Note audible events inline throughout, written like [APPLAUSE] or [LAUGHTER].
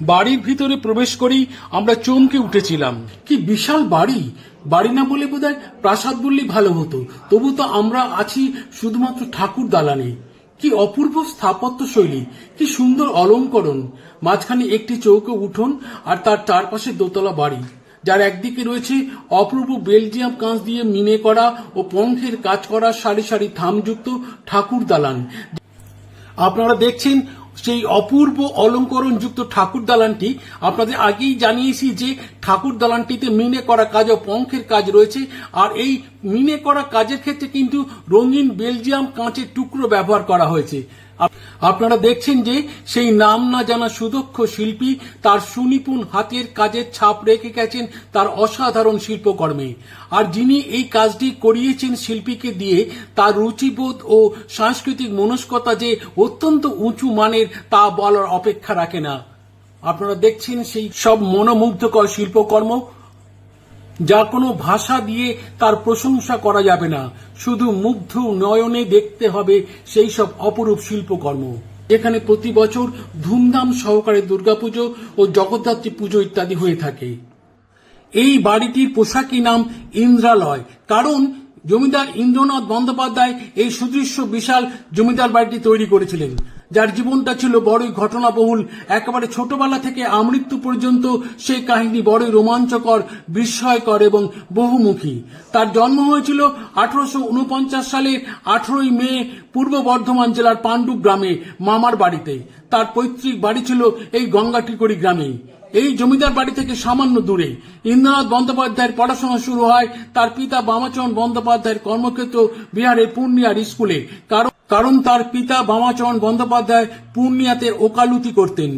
বাড়ির ভিতরে প্রবেশ করেই আমরা চমকে উঠেছিলাম। কি বিশাল বাড়ি? বাড়ি না বলে বোধহয় প্রাসাদ বললেই ভালো হতো। তবু তো আমরা আছি শুধুমাত্র ঠাকুর দালানে। কি অপূর্ব স্থাপত্য শৈলী, কি সুন্দর অলঙ্করণ। মাঝখানে একটি চৌকে উঠোন আর তার চারপাশে দোতলা বাড়ি, যার একদিকে রয়েছে অপূর্ব বেলজিয়াম কাঁচ দিয়ে মিনে করা ও পঙ্খের কাজ করা সারি সারি থামযুক্ত ঠাকুর দালান। আপনারা দেখছেন সেই অপূর্ব অলঙ্করণ যুক্ত ঠাকুর দালানটি আপনাদের আগেই জানিয়েছি যে ঠাকুর দালানটিতে মিনে করা কাজ ও পঙ্খের কাজ রয়েছে। আর এই মিনে করা কাজের ক্ষেত্রে কিন্তু রঙিন বেলজিয়াম কাঁচের টুকরো ব্যবহার করা হয়েছে। আপনারা দেখছেন যে সেই নাম না জানা সুদক্ষ শিল্পী তার সুনিপুণ হাতের কাজের ছাপ রেখে গেছেন তার অসাধারণ শিল্পকর্মে। আর যিনি এই কাজটি করিয়েছেন শিল্পীকে দিয়ে, তার রুচিবোধ ও সাংস্কৃতিক মনস্কতা যে অত্যন্ত উঁচু মানের, তা বলার অপেক্ষা রাখে না। আপনারা দেখছেন সেই সব মনোমুগ্ধকর শিল্পকর্ম যা কোনো ভাষা দিয়ে তার প্রশংসা করা যাবে না। শুধু মুগ্ধ নয়নে দেখতে হবে সেই সব অপরূপ শিল্পকর্ম। এখানে প্রতি বছর ধুমধাম সহকারে দুর্গাপুজো ও জগদ্ধাত্রী পুজো ইত্যাদি হয়ে থাকে। এই বাড়িটির পোশাকি নাম ইন্দ্রালয়, কারণ জমিদার ইন্দ্রনাথ বন্দ্যোপাধ্যায় এই সুদৃশ্য বিশাল জমিদার বাড়িটি তৈরি করেছিলেন। যার জীবনটা ছিল বড়ই ঘটনাবহুল। একেবারে ছোটবেলা থেকে আমৃত্যু পর্যন্ত সেই কাহিনী বড়ই রোমাঞ্চকর, বিস্ময়কর এবং বহুমুখী। তার জন্ম হয়েছিল আঠারোশো উনপঞ্চাশ সালে আঠারোই মে পূর্ব বর্ধমান জেলার পাণ্ডু গ্রামে মামার বাড়িতে। তার পৈতৃক বাড়ি ছিল এই গঙ্গাটিকড়ি গ্রামেই। এই জমিদার বাড়ি থেকে সামান্য দূরে। ইন্দ্রনাথ বন্দ্যোপাধ্যায়ের পড়াশোনা শুরু হয় তার পিতা বামাচরণ বন্দ্যোপাধ্যায়ের কর্মক্ষেত্র বিহারের পূর্ণিয়ার স্কুলে। কারণ কারণ তার পিতা বামাচরণ বন্দ্যোপাধ্যায় পূর্ণিয়াতে ওকালতি করতেন।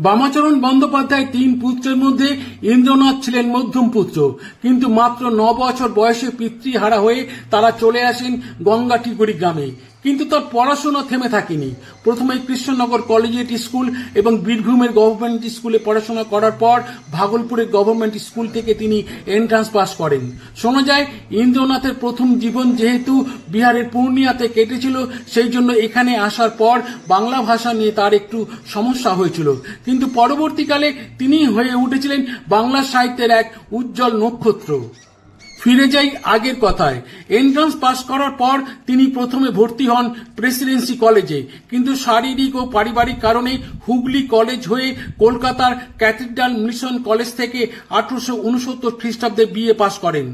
বামাচরণ বন্দ্যোপাধ্যায় তিন পুত্রের মধ্যে ইন্দ্রনাথ ছিলেন মধ্যম পুত্র। কিন্তু মাত্র ন বছর বয়সে পিতৃহারা হয়ে তারা চলে আসেন গঙ্গাটিগুড়ি গ্রামে। কিন্তু তার পড়াশোনা থেমে থাকেনি। প্রথমে কৃষ্ণনগর কলেজিয়েট স্কুল এবং বীরভূমের গভর্নমেন্ট স্কুলে পড়াশোনা করার পর ভাগলপুরের গভর্নমেন্ট স্কুল থেকে তিনি এন্ট্রান্স পাস করেন। শোনা যায়, ইন্দ্রনাথের প্রথম জীবন যেহেতু বিহারের পূর্ণিয়াতে কেটেছিল, সেই জন্য এখানে আসার পর বাংলা ভাষা নিয়ে তার একটু সমস্যা হয়েছিল। কিন্তু পরবর্তীকালে তিনি হয়ে উঠেছিলেন বাংলা সাহিত্যের এক উজ্জ্বল নক্ষত্র। ফিরে যাই আগের কথায়। এন্ট্রান্স পাস করার পর তিনি প্রথমে ভর্তি হন প্রেসিডেন্সি কলেজে কিন্তু শারীরিক ও পারিবারিক কারণে হুগলি কলেজ হয়ে কলকাতার ক্যাথিড্রাল মিশন কলেজ থেকে আঠারোশো উনসত্তর খ্রিস্টাব্দে বিএ পাশ করেন।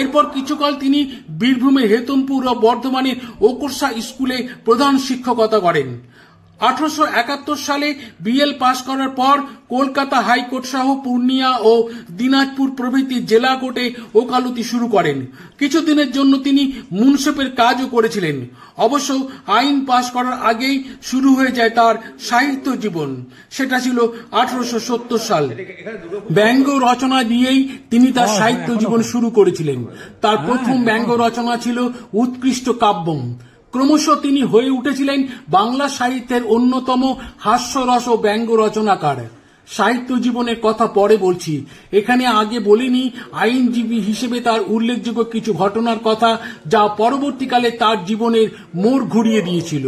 এরপর কিছুকাল তিনি বীরভূমের হেতমপুর ও বর্ধমানের ওকরসা স্কুলে প্রধান শিক্ষকতা করেন। আঠারোশো একাত্তর সালে বিএল পাশ করার পর কলকাতা হাইকোর্ট সহ পূর্ণিয়া ও দিনাজপুর প্রভৃতি জেলা কোর্টে ওকালতি শুরু করেন। কিছুদিনের জন্য তিনি মুনসেফের কাজও করেছিলেন। অবশ্য আইন পাশ করার আগেই শুরু হয়ে যায় তার সাহিত্য জীবন। সেটা ছিল আঠারোশো সত্তর সাল। ব্যঙ্গ রচনা দিয়েই তিনি তার সাহিত্য জীবন শুরু করেছিলেন। তার প্রথম ব্যঙ্গ রচনা ছিল উৎকৃষ্ট কাব্যম। ক্রমশ তিনি হয়ে উঠেছিলেন বাংলা সাহিত্যের অন্যতম হাস্যরস ও ব্যঙ্গ রচনাকার। সাহিত্য জীবনের কথা পরে বলছি। এখানে আগে বলিনি, আইনজীবী হিসেবে তার উল্লেখযোগ্য কিছু ঘটনার কথা যা পরবর্তীকালে তার জীবনের মোড় ঘুরিয়ে দিয়েছিল।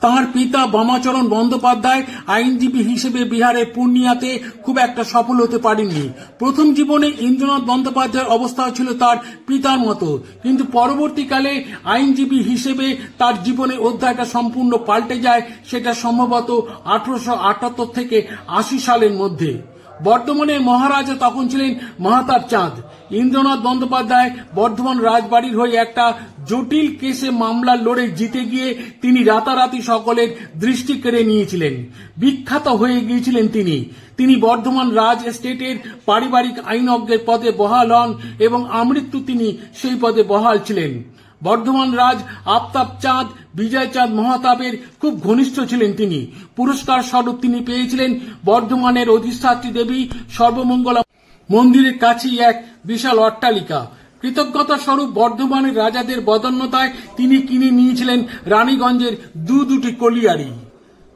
তাঁর পিতা বামাচরণ বন্দ্যোপাধ্যায় আইনজীবী হিসেবে বিহারের পূর্ণিয়াতে খুব একটা সফল হতে পারেননি। প্রথম জীবনে ইন্দ্রনাথ বন্দ্যোপাধ্যায়ের অবস্থা ছিল তার পিতার মতো। কিন্তু পরবর্তীকালে আইনজীবী হিসেবে তার জীবনে অধ্যায়টা সম্পূর্ণ পাল্টে যায়, সেটা সম্ভবত আঠারোশো আটাত্তর থেকে আশি সালের মধ্যে। বর্ধমানের মহারাজা তখন ছিলেন মাহাতার চাঁদ। ইন্দ্রনাথ বন্দ্যোপাধ্যায় বর্ধমান রাজবাড়ির হয়ে একটা জটিল কেসে মামলা লড়ে জিতে গিয়ে তিনি রাতারাতি সকলের দৃষ্টি কেড়ে নিয়েছিলেন। বিখ্যাত হয়ে গিয়েছিলেন তিনি। তিনি বর্ধমান রাজ এস্টেটের পারিবারিক আইনজ্ঞের পদে বহাল হন এবং আমৃত্যু তিনি সেই পদে বহাল ছিলেন। বর্ধমান রাজ, আফতাব চাঁদ, বিজয় চাঁদ মহাতাবের খুব ঘনিষ্ঠ ছিলেন তিনি। পুরস্কার স্বরূপ তিনি পেয়েছিলেন বর্ধমানের অধিষ্ঠাত্রী দেবী সর্বমঙ্গলা মন্দিরের কাছেই এক বিশাল অট্টালিকা। কৃতজ্ঞতা স্বরূপ বর্ধমানের রাজাদের বদন্যতায় তিনি কিনে নিয়েছিলেন রানীগঞ্জের দু দুটি কলিয়ারি।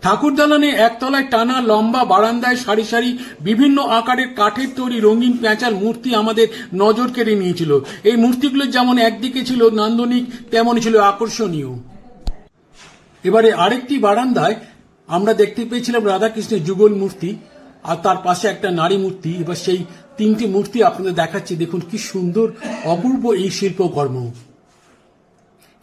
ঠাকুর দালানে একতলায় টানা লম্বা বারান্দায় সারি সারি বিভিন্ন আকারের কাঠের তৈরি রঙিন পেঁচার মূর্তি আমাদের নজর কেড়ে নিয়েছিল। এই মূর্তিগুলো যেমন একদিকে ছিল নান্দনিক তেমনই ছিল আকর্ষণীয়। এবারে আরেকটি বারান্দায় আমরা দেখতে পেয়েছিলাম রাধাকৃষ্ণের যুগল মূর্তি, আর তার পাশে একটা নারী মূর্তি। এবার সেই তিনটি মূর্তি আপনাদের দেখাচ্ছি। দেখুন কি সুন্দর, অপূর্ব এই শিল্পকর্ম।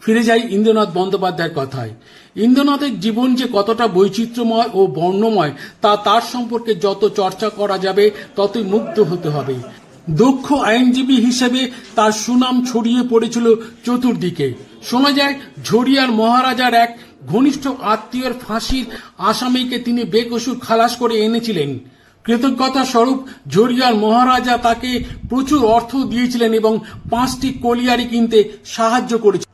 ফিরে যাই ইন্দ্রনাথ বন্দ্যোপাধ্যায়ের কথায়। ইন্দ্রনাথের জীবন যে কতটা বৈচিত্র্যময় ও বর্ণময়, তা তার সম্পর্কে যত চর্চা করা যাবে, ততই মুগ্ধ হতে হবে। দক্ষ আইনজীবী হিসেবে তার সুনাম ছড়িয়ে পড়েছিল চতুর্দিকে। শোনা যায় ঝড়িয়ার মহারাজার এক ঘনিষ্ঠ আত্মীয়র ফাঁসির আসামিকে তিনি বেকসুর খালাস করে এনেছিলেন। কৃতজ্ঞতা স্বরূপ ঝরিয়ার মহারাজা তাকে প্রচুর অর্থ দিয়েছিলেন এবং পাঁচটি কলিয়ারি কিনতে সাহায্য করেছিলেন।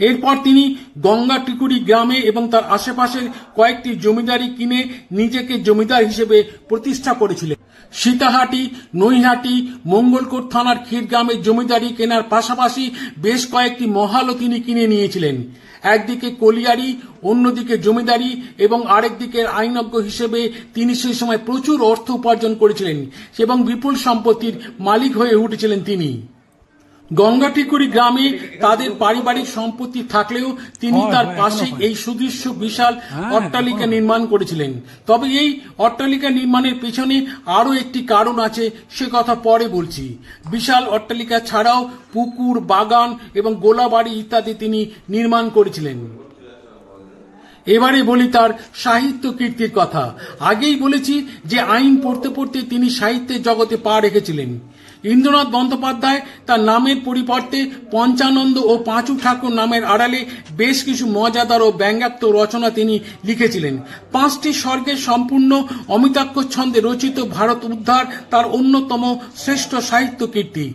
এরপর তিনি গঙ্গা গঙ্গাটিকুড়ি গ্রামে এবং তার আশেপাশের কয়েকটি জমিদারি কিনে নিজেকে জমিদার হিসেবে প্রতিষ্ঠা করেছিলেন। সীতাহাটি, নৈহাটি, মঙ্গলকোট থানার ক্ষীরগ্রামের জমিদারি কেনার পাশাপাশি বেশ কয়েকটি মহালও তিনি কিনে নিয়েছিলেন। একদিকে কলিয়ারি, অন্যদিকে জমিদারি এবং আরেকদিকে আইনজ্ঞ হিসেবে তিনি সেই সময় প্রচুর অর্থ উপার্জন করেছিলেন এবং বিপুল সম্পত্তির মালিক হয়ে উঠেছিলেন তিনি। গঙ্গাটিকুড়ি গ্রামে তাদের পারিবারিক সম্পত্তি থাকলেও তিনি তার পাশে এই সুদৃশ্য বিশাল হ্যাঁ, অট্টালিকা নির্মাণ করেছিলেন। তবে এই অট্টালিকা নির্মাণের পেছনে আরও একটি কারণ আছে সে কথা পরে বলছি। বিশাল অট্টালিকা ছাড়াও পুকুর বাগান এবং গোলাবাড়ি ইত্যাদি তিনি নির্মাণ করেছিলেন। এবারে বলি তার সাহিত্য কীর্তির কথা। আগেই বলেছি যে আইন পড়তে পড়তে তিনি সাহিত্যের জগতে পা রেখেছিলেন। ইন্দ্রনাথ বন্দ্যোপাধ্যায় তার নামের পরিবর্তে পঞ্চানন্দ ও পাঁচু ঠাকুর নামের আড়ালে বেশ কিছু মজাদার ও ব্যঙ্গাত্মক রচনা তিনি লিখেছিলেন। পাঁচটি স্বর্গের সম্পূর্ণ অমিতাক্ষ ছন্দে রচিত ভারত উদ্ধার তার অন্যতম শ্রেষ্ঠ সাহিত্য কীর্তি।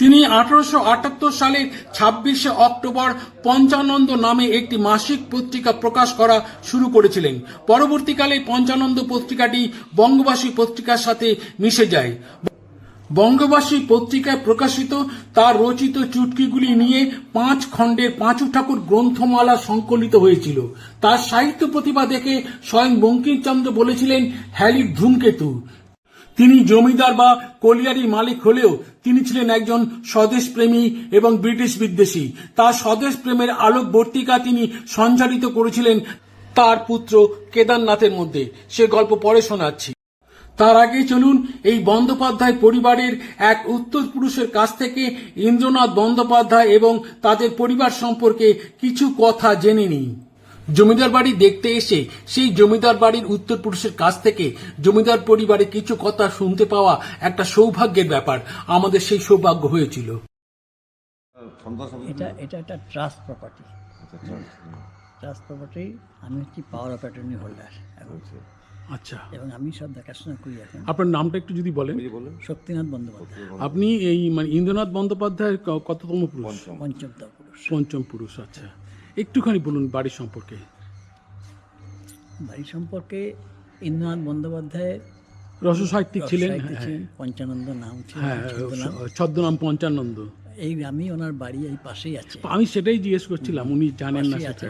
তিনি আঠারোশো আটাত্তর সালের ছাব্বিশে অক্টোবর পঞ্চানন্দ নামে একটি মাসিক পত্রিকা প্রকাশ করা শুরু করেছিলেন। পরবর্তীকালে পঞ্চানন্দ পত্রিকাটি বঙ্গবাসী পত্রিকার সাথে মিশে যায়। বঙ্গবাসী পত্রিকায় প্রকাশিত তার রচিত চুটকিগুলি নিয়ে পাঁচ খণ্ডের পাঁচু ঠাকুর গ্রন্থমালা সংকলিত হয়েছিল। তার সাহিত্য প্রতিভা দেখে স্বয়ং বঙ্কিমচন্দ্র বলেছিলেন, হ্যালির ধূমকেতু। তিনি জমিদার বা কলিয়ারির মালিক হলেও তিনি ছিলেন একজন স্বদেশপ্রেমী এবং ব্রিটিশ বিদ্বেষী। তার স্বদেশ প্রেমের আলোকবর্তিকা তিনি সঞ্চারিত করেছিলেন তার পুত্র কেদারনাথের মধ্যে। সে গল্প পরে শোনাচ্ছি। তার আগে চলুন এই বন্দ্যোপাধ্যায় পরিবারের এক উত্তর পুরুষের কাছ থেকে ইন্দ্রনাথ বন্দ্যোপাধ্যায় এবং তাদের পরিবার সম্পর্কে কিছু কথা জেনে নিই। জমিদার বাড়ি দেখতে এসে সেই জমিদার বাড়ির উত্তর পুরুষের কাছ থেকে জমিদার পরিবারে কিছু কথা শুনতে পাওয়া একটা সৌভাগ্যের ব্যাপার। আমাদের সেই সৌভাগ্য হয়েছিল। এটা এটা একটা ট্রাস্ট প্রপার্টি ট্রাস্ট প্রপার্টি আমি হচ্ছি পাওয়ার অফ অ্যাটর্নি হোল্ডার এখন আচ্ছা। এবং আমি সব দেখাশোনা করি এখন। আপনার নামটা একটু যদি বলেন। শক্তিনাথ বন্দ্যোপাধ্যায়। আপনি এই মানে ইন্দ্রনাথ বন্দ্যোপাধ্যায়ের কততম পুরুষ? পঞ্চমতা পুরুষ। পঞ্চম পুরুষ আচ্ছা। একটুখানি বলুন বাড়ির সম্পর্কে। বাড়ি সম্পর্কে ইন্দ্রনাথ বন্দ্যোপাধ্যায় রস সাহিত্যিক ছিলেন হ্যাঁ, পঞ্চানন্দ নাম ছিল হ্যাঁ ছদ্মনাম। পঞ্চানন্দ। এই গ্রামেই ওনার বাড়ি এই পাশেই আছে। আমি সেটাই জিজ্ঞেস করছিলাম উনি জানেন না সেটা।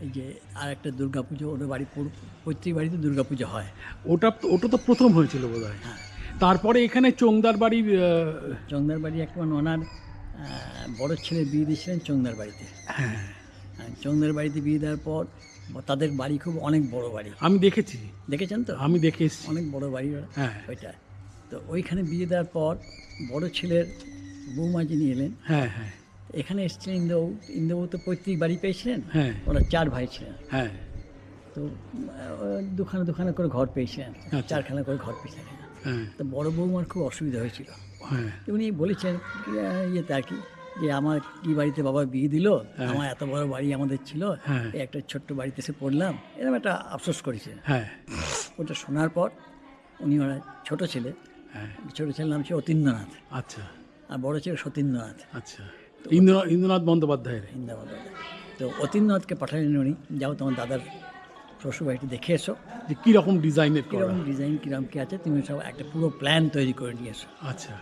এই যে আর একটা দুর্গাপুজো ওদের বাড়ি পুরো- পৈতৃক বাড়িতে দুর্গাপুজো হয়। ওটা তো- ওটা তো প্রথম হয়েছিল বোধ হয়। হ্যাঁ। তারপরে এখানে চোংদার বাড়ি আহ, চন্দার বাড়ি একবার ওনার বড় ছেলে বিয়ে দিয়েছিলেন চন্দার বাড়িতে। হ্যাঁ আর চন্দার বাড়িতে বিয়ে দেওয়ার পর তাদের বাড়ি খুব অনেক বড় বাড়ি। আমি দেখেছি। দেখেছেন তো? আমি দেখে এসেছি। অনেক বড় বাড়ি হ্যাঁ। ওইটা। তো ওইখানে বিয়ে দেওয়ার পর বড় ছেলের বৌমা যিনি এলেন। হ্যাঁ হ্যাঁ। এখানে এসেছিলেন ইন্দ্রবাবু ইন্দ্রবাবু তো পৈতৃক বাড়ি পেয়েছিলেন? হ্যাঁ। ওরা চার ভাই ছিলেন। হ্যাঁ। তো দুখানা দুখানা করে ঘর পেয়েছিলেন। আচ্ছা। চারখানা করে ঘর পেয়েছিলেন। হ্যাঁ। তো বড় বৌমার খুব অসুবিধা হয়েছিল। হ্যাঁ। উনি বলেছেন ইয়েতে আর কি যে আমার কি বাড়িতে বাবা বিয়ে দিল? আমার এত বড় বাড়ি আমাদের ছিল। হ্যাঁ। একটা ছোট্ট বাড়িতে এসে পড়লাম। এরকম একটা আফসোস করেছে হ্যাঁ। ওটা শোনার পর উনি ওরা ছোট ছেলে। হ্যাঁ। ছোট ছেলের নাম ছিল অতীন্দ্রনাথ। আচ্ছা। আর বড় ছেলে সতীন্দ্রনাথ। আচ্ছা। ইন্দ্র ইন্দ্রনাথ বন্দ্যোপাধ্যায়ের। ইন্দ্রনাথ তো অতীন্দ্রনাথকে পাঠালেন উনি। যাও তোমার দাদার শ্বশুর বাড়িটি দেখে এসো। যে কীরকম ডিজাইনের করা। কীরকম ডিজাইন কীরকম কী আছে তুমি সব একটা পুরো প্ল্যান তৈরি করে নিয়ে এসো। আচ্ছা।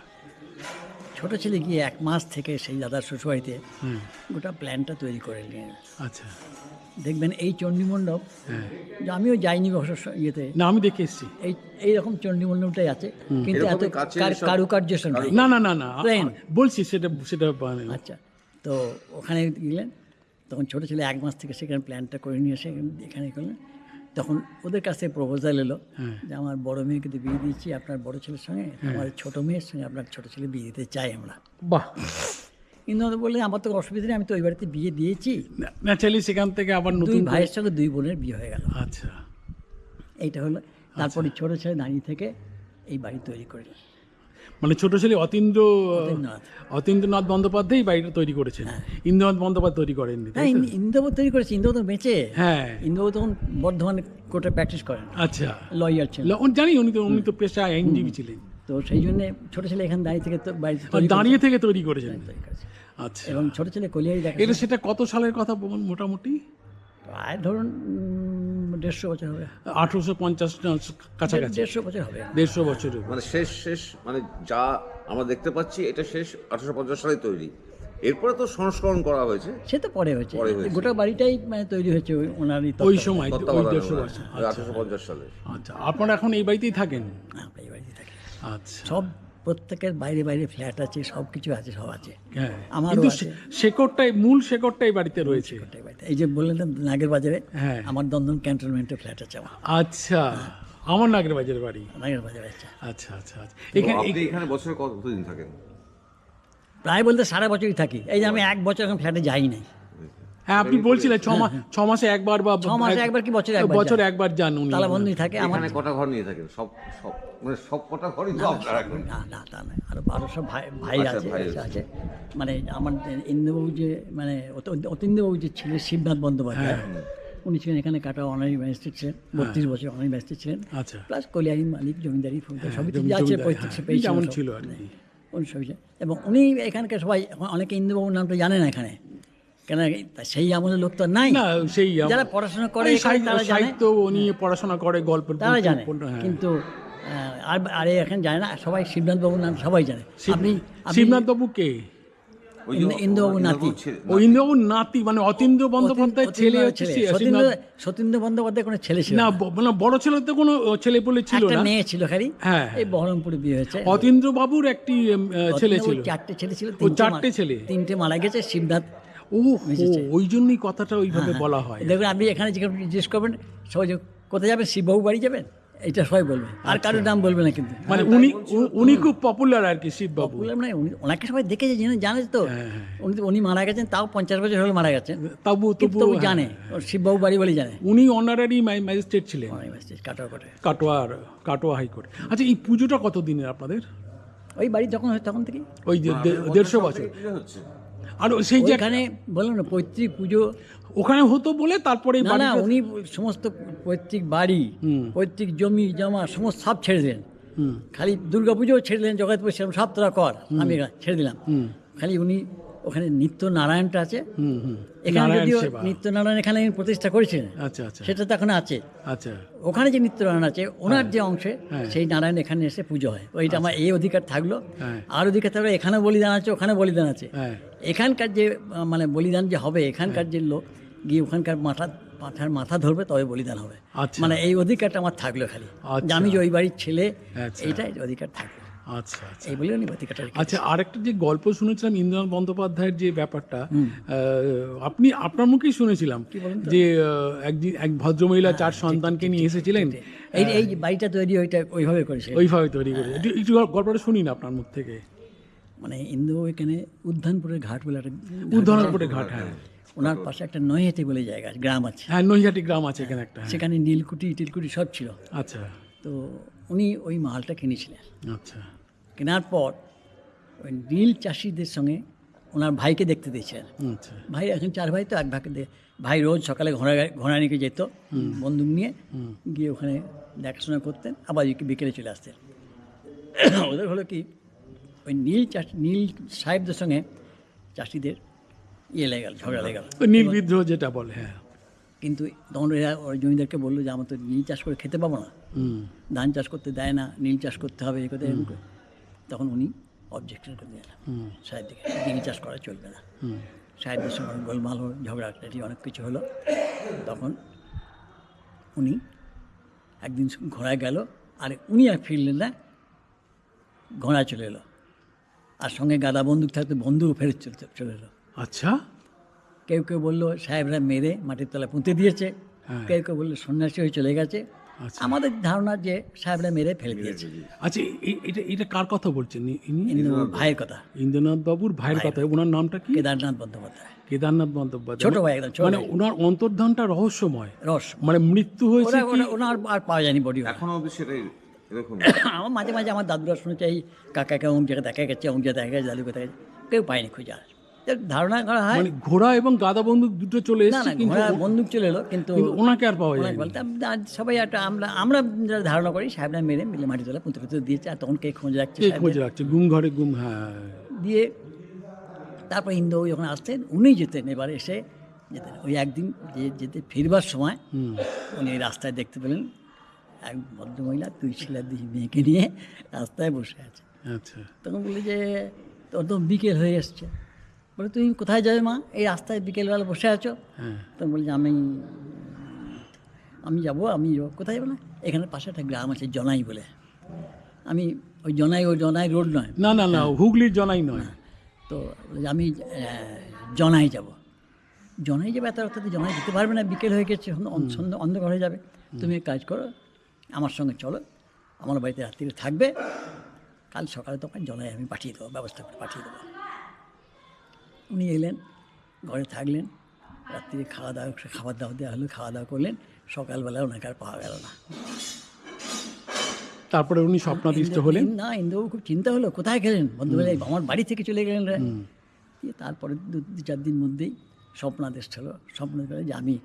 ছোটো ছেলে গিয়ে এক মাস থেকে সেই দাদার শ্বশুরবাড়িতে গোটা প্ল্যানটা তৈরি করে নিয়ে আচ্ছা। দেখবেন এই চণ্ডীমণ্ডপ হ্যাঁ। যে আমিও যাইনি অবশ্য ইয়েতে। না আমি দেখে এসেছি। এই এইরকম চণ্ডীমণ্ডপটাই আছে কিন্তু এত কার- কারুকার্য না না না না বলছি সেটা সেটা মানে- আচ্ছা তো ওখানে গেলেন তখন ছোটো ছেলে এক মাস থেকে সেখানে প্ল্যানটা করে নিয়ে এসে এখানে করলেন। তখন ওদের কাছ থেকে প্রপোজাল এলো হ্যাঁ। যে আমার বড় মেয়েকে তো বিয়ে দিয়েছি আপনার বড় ছেলের সঙ্গে আমার ছোট মেয়ের সঙ্গে আপনার ছোট ছেলে বিয়ে দিতে চাই আমরা। বাহ। কিন্তু ওদের বললে আমার তো অসুবিধা নেই আমি তো ওই বাড়িতে বিয়ে দিয়েছি। ন্যাচারালি সেখান থেকে আবার দুই নতুন ভাইয়ের সঙ্গে দুই বোনের বিয়ে হয়ে গেল। আচ্ছা। এইটা হলো তারপরে ছোট ছেলে দাঁড়িয়ে থেকে এই বাড়ি তৈরি করি। মানে ছোট ছেলে অতীন্দ্র অতীন্দ্রনাথ। বন্দ্যোপাধ্যায় বাড়িটা তৈরি করেছেন। ইন্দ্রনাথ বন্দ্যোপাধ্যায় তৈরি করেননি হ্যাঁ তো? ইন্দ্রবাবু তৈরি করেছে ইন্দ্রবাবু তো বেঁচে। হ্যাঁ। ইন্দ্রবাবু তখন বর্ধমানে কোর্টে প্র্যাকটিস করেন। আচ্ছা। লয়ার ছিলেন। জানি উনি তো উনি তো পেশায় আইনজীবী ছিলেন। তো সেই জন্য ছোটো ছেলে এখানে দাঁড়িয়ে থেকে বাড়ি দাঁড়িয়ে থেকে তৈরি করেছেন। আচ্ছা। এবং ছোটো ছেলে কলিয়ারি দেখা এটা সেটা কত সালের কথা বলুন মোটামুটি? প্রায় ধরুন দেড়শো বছর হবে। আঠারোশো পঞ্চাশ কাছাকাছি? দেড়শো বছর হবে। দেড়শো বছর মানে শেষ শেষ মানে যা আমরা দেখতে পাচ্ছি এটা শেষ আঠারোশো পঞ্চাশ সালে তৈরি। এরপরে তো সংস্করণ করা হয়েছে। সে তো পরে হয়েছে। গোটা বাড়িটাই মানে তৈরি হয়েছে ওই ওনারই ওই সময় ওই দেড়শো বছর। আচ্ছা আঠারোশো পঞ্চাশ সালে। আচ্ছা আপনারা এখন এই বাড়িতেই থাকেন? এই বাড়িতে আচ্ছা সব প্রত্যেকের বাইরে বাইরে ফ্ল্যাট আছে সব কিছু আছে সব আছে। হ্যাঁ আছে। শেকড়টাই মূল শেকড়টাই বাড়িতে রয়েছে। এই যে বললেন না নাগের বাজারে হ্যাঁ। আমার দন্দন ক্যান্টনমেন্টে ফ্ল্যাট আছে আমার। আচ্ছা আমার নাগের বাজার বাড়ি। নাগের বাজারে আচ্ছা আচ্ছা আচ্ছা। এখানে এখানে বছরে কতদিন থাকেন? প্রায় বলতে সারা বছরই থাকি। এই যে আমি এক বছর এখন ফ্ল্যাটে যাই নাই। হ্যাঁ আপনি বলছিলেন ছ মাস ছ মাসে একবার বা ছ মাসে একবার কি বছরে একবার বছরে একবার যান উনি। তালাবন্ধই থাকে আমার এখানে কটা ঘর নিয়ে থাকেন? সব সব মানে সব কটা ঘরই তো আপনার না না তা নয়। আরও বারোশো ভাই ভাই আচ্ছা, আছে ভাই আছে, মানে আমার ইন্দ্রবাবু যে মানে অত- অতীন্দ্রবাবু যে ছিলেন শিবনাথ বন্দ্যোপাধ্যায় উনি ছিলেন এখানে কাটা অনারি ম্যাজিস্ট্রেট ছিলেন বত্রিশ বছর অনারি ম্যাজিস্ট্রেট ছিলেন। আচ্ছা। প্লাস কলিয়ারি মালিক জমিদারি ফৌজদারি সবই আছে হ্যাঁ, যেমন সব। ছিল আর কি। উনি সবই এবং উনি এখানকার সবাই অনেকে ইন্দ্রবাবুর নামটা জানে না এখানে। কেন সেই আমলের লোক তো নাই। না সেই যারা পড়াশোনা করে সাহিত্য তারা জানে। সাহিত্য নিয়ে পড়াশোনা করে গল্পের তারা জানে। হ্যাঁ। কিন্তু আর আর এখন জানে না সবাই শিবনাথ বাবুর নাম সবাই জানে। আপনি শিবনাথ বাবু কে? ইন্দ্রবাবু নাতি। ও ইন্দ্রবাবুর নাতি মানে অতীন্দ্র বন্দ্যোপাধ্যায়ের ছেলে হচ্ছে সতীন্দ্র সতীন্দ্র বন্দ্যোপাধ্যায় কোনো ছেলে ছিল না। মানে বড় ছেলে তো কোনো ছেলে বলে ছিল না। মেয়ে ছিল খালি। হ্যাঁ। এই বহরমপুরে বিয়ে হয়েছে। অতীন্দ্র বাবুর একটি ছেলে ছিল। চারটে ছেলে ছিল চারটে ছেলে। তিনটে মারা গেছে শিবনাথ ওই জন্যই কথাটা ওইভাবে হ্যাঁ, বলা হয়। দেখুন আপনি এখানে যেখানে জিজ্ঞেস করবেন সবাই কোথায় যাবেন? শিববাবু বাড়ি যাবেন? এটা সবাই বলবে। আর কারোর নাম বলবে না কিন্তু। মানে উনি উ- উনি খুব পপুলার আর কি শিববাবু বললাম না উনি ওনাকে সবাই দেখেছে জেনে জানে তো। হ্যাঁ, উনি তো- উনি মারা গেছেন তাও পঞ্চাশ বছর হলে মারা গেছেন। তবু তবু জানে শিববাবু বাড়ি বলে জানে। উনি অনারারি ম্যাজিস্ট্রেট ছিলেন। কাটার কোটে কাটোয়ার কাটোয়া হাইকোর্ট আচ্ছা এই পুজোটা কত দিনের আপনাদের? ওই বাড়ি যখন হয় তখন থেকে ওই দেড়শো বছর। আর সেই যে ওইখানে বললাম না পৈতৃক পুজো। ওখানে হতো বলে তারপরে না উনি সমস্ত পৈতৃক বাড়ি। পৈতৃক জমি জমা সমস্ত সব ছেড়ে দিলেন। খালি দুর্গা পুজোও ছেড়ে দিলেন জগৎপুর সেরকম সব তোরা কর আমি ছেড়ে দিলাম। খালি উনি ওখানে নিত্য নারায়ণটা আছে এখানে নারায়ণ যদিও নিত্য নারায়ণ এখানে প্রতিষ্ঠা করেছিলেন আচ্ছা আচ্ছা। সেটা তো এখন আছে। আচ্ছা। ওখানে যে নিত্যনারায়ণ আছে ওনার যে অংশে হ্যাঁ। সেই নারায়ণ এখানে এসে পুজো হয়। ওইটা আমার এই অধিকার থাকল। হ্যাঁ। আর অধিকার থাকল এখানে বলিদান আছে ওখানে বলিদান আছে। হ্যাঁ। এখানকার যে মানে বলিদান যে হবে এখানকার যে লোক গিয়ে ওখানকার মাথা মাথার মাথা ধরবে তবে বলিদান হবে। আচ্ছা। মানে এই অধিকারটা আমার থাকল খালি। আচ্ছা। আমি যে ওই বাড়ির ছেলে আচ্ছা। এইটাই অধিকার থাকল। আচ্ছা এই বলে উনি আচ্ছা আরেকটা যে গল্প শুনেছিলাম ইন্দ্রনাথ বন্দ্যোপাধ্যায়ের যে ব্যাপারটা আপনি আপনার মুখেই শুনেছিলাম যে একদিন এক ভদ্রমহিলা হ্যাঁ, চার সন্তানকে নিয়ে এসেছিলেন। এই এই বাড়িটা তৈরি ওইটা ওইভাবে করেছে ওইভাবে তৈরি করে একটু- একটু গল্পটা শুনি না আপনার মুখ থেকে। মানে ইন্দু এখানে উদ্যানপুরের ঘাট বলে একটা উদাহরণপুরে ঘাট হ্যাঁ। ওনার পাশে একটা নৈহাটি বলে জায়গা আছে, গ্রাম আছে। হ্যাঁ নৈহাটি গ্রাম আছে এখানে একটা হ্যাঁ। সেখানে নীলকুটি টিলকুটি সব ছিল। আচ্ছা। তো উনি ওই মালটা কিনেছিলেন। আচ্ছা। কেনার পর ওই নীল চাষিদের সঙ্গে ওনার ভাইকে দেখতে দিয়েছিলেন। আচ্ছা। ভাই এখন চার ভাই তো এক ভাইকে ভাই রোজ সকালে ঘোড়া ঘোড়া নিয়ে যেত বন্দুক নিয়ে। গিয়ে ওখানে দেখাশোনা করতেন আবার বিকেলে চলে আসতেন। ওদের হলো কি ওই নীল চাষ নীল সাহেবদের সঙ্গে চাষিদের ইয়ে লেগে গেল ঝগড়া লেগে গেল। ওই নির্বিদ্রোহ যেটা বলে হ্যাঁ। কিন্তু তখন এরা ওই জমিদারকে বলল যে আমার তো নীল চাষ করে খেতে পাবো না। হুম। ধান চাষ করতে দেয় না নীল চাষ করতে হবে এ করতে এরকম। তখন উনি অবজেকশন করে দিলেন। হুম। সাহেব নীল চাষ করা চলবে না। হুম। সাহেবদের সঙ্গে অনেক গোলমাল হলো ঝগড়াটাটি অনেক কিছু হলো। তখন উনি একদিন ঘোড়ায় গেল আর উনি আর ফিরলেন না ঘোড়া চলে এলো। আর সঙ্গে গাদা বন্দুক থাকতে বন্দুক ফেরত চলতে চলে এলো আচ্ছা। কেউ কেউ বলল সাহেবরা মেরে মাটির তলায় পুঁতে দিয়েছে। হ্যাঁ। কেউ কেউ বলল সন্ন্যাসী হয়ে চলে গেছে। আচ্ছা। আমাদের ধারণা যে সাহেবরা মেরে ফেলে দিয়েছে। আচ্ছা এটা এটা কার কথা বলছেন? ভাইয়ের কথা। ইন্দ্রনাথ বাবুর ভাইয়ের কথা। ওনার নামটা কি? কেদারনাথ বন্দ্যোপাধ্যায়। কেদারনাথ বন্দ্যোপাধ্যায়। ছোট ভাই একদম মানে ওনার অন্তর্ধানটা রহস্যময়। রস মানে মৃত্যু হয়েছে ওনার আর পাওয়া যায়নি বডি এখনও সেটাই এরকম। [COUGHS] আমার মাঝে মাঝে আমার দাদুরা শুনেছে এই কাকাকে অমুক জায়গায় দেখা গেছে অমুক জায়গায় দেখা গেছে দাদুকে দেখা গেছে? কেউ পায়নি খুঁজে আর ধারণা করা হয় মানে ঘোড়া এবং গাদা বন্দুক দুটো চলে এসেছে না কিন্তু ঘোড়া বন্দুক চলে এলো কিন্তু ওনাকে আর পাওয়া বলতে সবাই একটা আমরা আমরা যারা ধারণা করি সাহেবরা মেরে মিলে মাটি তোলা পুঁতে পুঁতে দিয়েছে আর তখন কে খোঁজ রাখছে খোঁজ রাখছে? গুম ঘরে গুম হ্যাঁ দিয়ে তারপর ইন্দু যখন আসতেন উনি যেতেন এবার এসে যেতেন। ওই একদিন যে যেতে ফিরবার সময় উনি রাস্তায় দেখতে পেলেন এক ভদ্রমহিলা দুই ছেলে দুই মেয়েকে নিয়ে রাস্তায় বসে আছে। আচ্ছা। তখন বলি যে তোর তো বিকেল হয়ে এসছে। বলে তুমি কোথায় যাবে মা? এই রাস্তায় বিকেলবেলা বসে আছো? হ্যাঁ। তখন বলি যে আমি আমি যাব আমি যাব। কোথায় যাব না এখানে পাশে একটা গ্রাম আছে জনাই বলে। আমি ওই জনাই ওই জনাই রোড নয়। না না না হুগলির জনাই নয়। তো বলে যে আমি জনাই যাব। জনাই যাবে এত রাতে তো জনাই যেতে পারবে না বিকেল হয়ে গেছে অন্ধকার হয়ে যাবে। তুমি কাজ করো আমার সঙ্গে চলো। আমার বাড়িতে রাত্রিরে থাকবে। কাল সকালে তখন জনাই আমি পাঠিয়ে দেবো ব্যবস্থা করে পাঠিয়ে দেবো। উনি এলেন ঘরে থাকলেন। রাত্রিরে খাওয়া দাওয়া খাবার দাওয়া দেওয়া হলো খাওয়া দাওয়া করলেন। সকালবেলা ওনাকে আর পাওয়া গেল না। তারপরে উনি স্বপ্নাদিষ্ট হলেন? না ইন্দ্রবাবু খুব চিন্তা হলো কোথায় গেলেন? বন্ধুবেলা আমার বাড়ি থেকে চলে গেলেন তারপরে দু চার দিন মধ্যেই স্বপ্নাদেশ হলো। স্বপ্ন যে আমি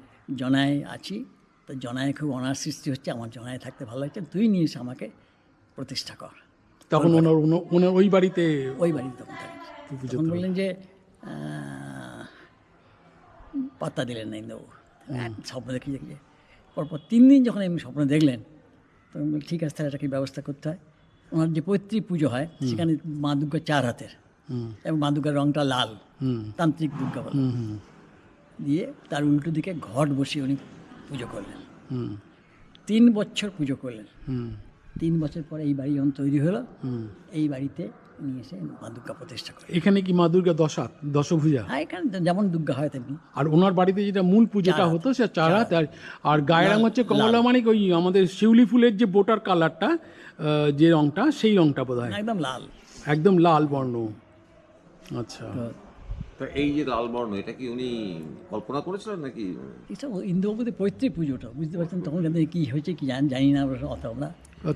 জনায় আছি। তো জনায় খুব অনার সৃষ্টি হচ্ছে আমার জনায় থাকতে ভালো লাগছে তুই নিয়ে আমাকে প্রতিষ্ঠা কর। তখন ওনার ওনার- ওই বাড়িতে ওই বাড়িতে তখন তখন বললেন যে পাত্তা দিলেন না এক স্বপ্ন দেখে দেখে পরপর তিন দিন যখন এমনি স্বপ্ন দেখলেন তখন ঠিক আছে তাহলে এটাকে ব্যবস্থা করতে হয়। ওনার যে পৈতৃক পুজো হয় সেখানে মা দুর্গা চার হাতের। এবং মা দুর্গার রঙটা লাল। তান্ত্রিক দুর্গা বলে। দিয়ে তার উল্টো দিকে ঘট বসিয়ে উনি পুজো করলেন। হুম। তিন বছর পুজো করলেন। হুম। তিন বছর পরে এই বাড়ি যখন তৈরি হলো হুম। এই বাড়িতে নিয়ে এসে মা দুর্গা প্রতিষ্ঠা করেন এখানে কি মা দুর্গা দশাত দশভুজা? হ্যাঁ এখানে যেমন দুর্গা হয় তেমনি। আর ওনার বাড়িতে যেটা মূল পুজোটা হতো সে চার হাত আর আর গায়ের রং হচ্ছে কমলা মানিক ওই আমাদের শিউলি ফুলের যে বোটার কালারটা যে রংটা সেই রংটা বোধ হয় একদম লাল। একদম লাল বর্ণ। আচ্ছা। তো এই যে লাল বর্ণ এটা কি উনি কল্পনা করেছিলেন নাকি? এসব ইন্দ্রবাবুদের পৈতৃক পুজোটা বুঝতে পারছেন? তখন কী হয়েছে কি জান জানি না অত আমরা।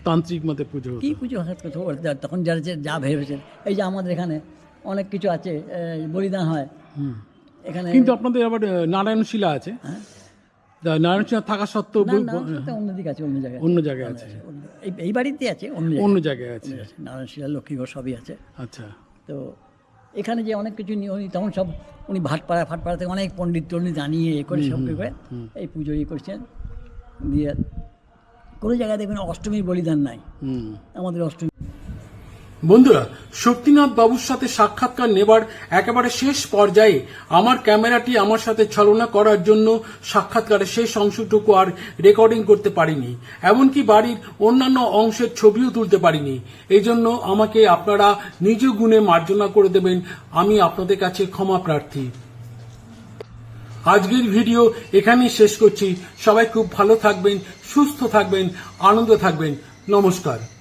তান্ত্রিক মতে পুজো কী পুজো হাত? কথা বলতে তখন যারা যে যা ভেবেছেন। এই যে আমাদের এখানে অনেক কিছু আছে বলিদান হয়। এখানে কিন্তু আপনাদের আবার আহ, নারায়ণশিলা আছে। হ্যাঁ? তা নারায়ণশিলা থাকা সত্ত্বেও অন্যদিকে আছে অন্য জায়গায় অন্য জায়গায় আছে। এই এই বাড়িতে আছে অন্য অন্য জায়গায় আছে। নারায়ণ শিলা লক্ষ্মীঘর সবই আছে। আচ্ছা। তো এখানে যে অনেক কিছু নিয়ম উনি তখন সব উনি ভাটপাড়া ফাটপাড়া থেকে অনেক পণ্ডিত টণ্ডিত জানিয়ে এ করে সব করে এই পুজো ইয়ে করছেন। দিয়ে কোনো জায়গায় দেখবেন অষ্টমীর বলিদান নাই। আমাদের অষ্টমী বন্ধুরা, শক্তিনাথ বাবুর সাথে সাক্ষাৎকার নেবার একেবারে শেষ পর্যায়ে আমার ক্যামেরাটি আমার সাথে ছলনা করার জন্য সাক্ষাৎকারের শেষ অংশটুকু আর রেকর্ডিং করতে পারিনি। এমনকি বাড়ির অন্যান্য অংশের ছবিও তুলতে পারিনি। এই জন্য আমাকে আপনারা নিজ গুণে মার্জনা করে দেবেন। আমি আপনাদের কাছে ক্ষমা প্রার্থী। আজকের ভিডিও এখানেই শেষ করছি। সবাই খুব ভালো থাকবেন, সুস্থ থাকবেন, আনন্দ থাকবেন। নমস্কার।